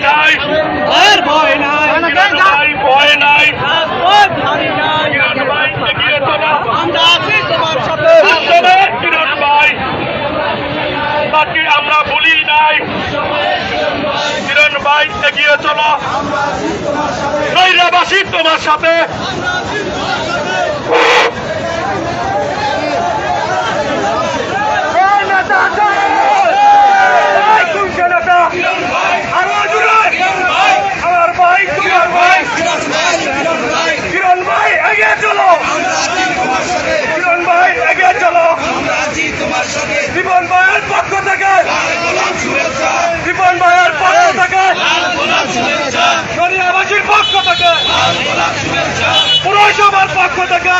ভয় নাই। আর ভয় নাই ভাই ভয় নাই। নাই। আমরা আছি তোমার সাথে। কিরণ ভাই। তাকে আমরা ভুলি নাই। কিরণ ভাই এগিয়ে চলো নৈরাবাসী তোমার সাথে আমার ভাই তোমার ভাই কিরণ ভাই এগিয়ে চলো কিরণ ভাই এগিয়ে চলো জীবন ভাইয়ের পক্ষ থেকে। রিপন ভাইয়ের পক্ষ থেকে। সরিয়াবাসীর পক্ষ থেকে। পুরসভার পক্ষ থেকে।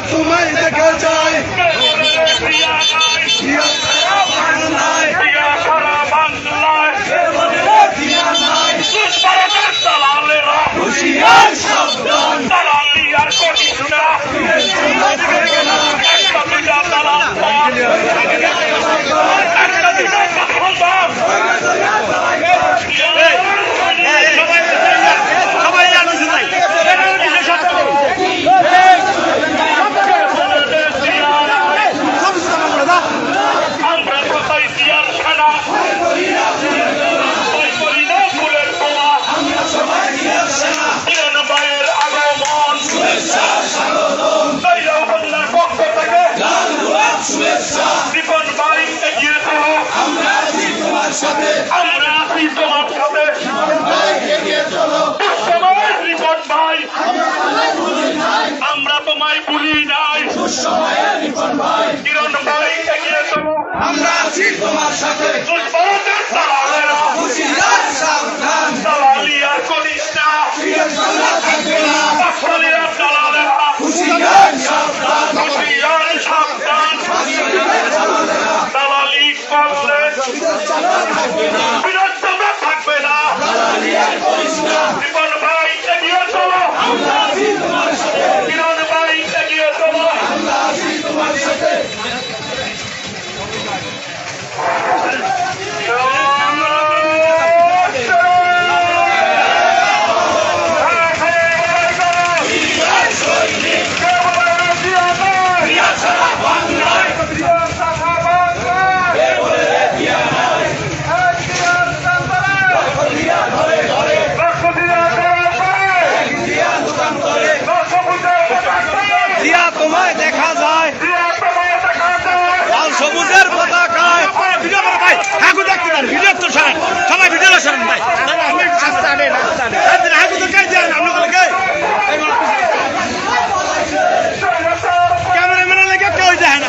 तुम्हें देखा जाए। আছি তোমার সাথে। দুষ্কর্মের দালালেরা হুশিয়ার সাবধান। দালালি আর করিস না। জিয়া সারা থাকবে না। দখলিয়া দালালেরা হুশিয়ার সাবধান। হুশিয়ার সাবধান। দালালি করলে। বিরোধতা থাকবে না রিপন ভাই এগিয়ে চলো কিরণ ভাই এগিয়ে চলো জিয়া তোমায় দেখা যায় লাল সবুজের পতাকায় ভিডিও করো ভাই হাগু দেখতে পারেন ভিডিও তো সবাই সবাই ভিডিও সরেন ভাই হাগু তো কে দেন আপনি বলে কে ক্যামেরাম্যানের লেগে কেউ যায় না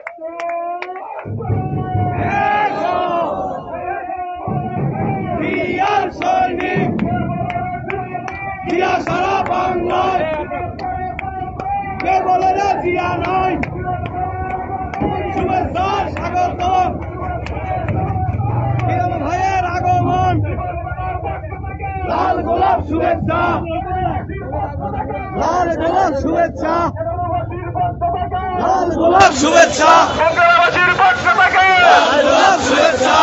জিয়া নয়। শুভেচ্ছা স্বাগত। ভাইয়ের আগমন। লাল গোলাপ শুভেচ্ছা। লাল গোলাপ শুভেচ্ছা। লাল গোলাপ শুভেচ্ছা। শুভেচ্ছা।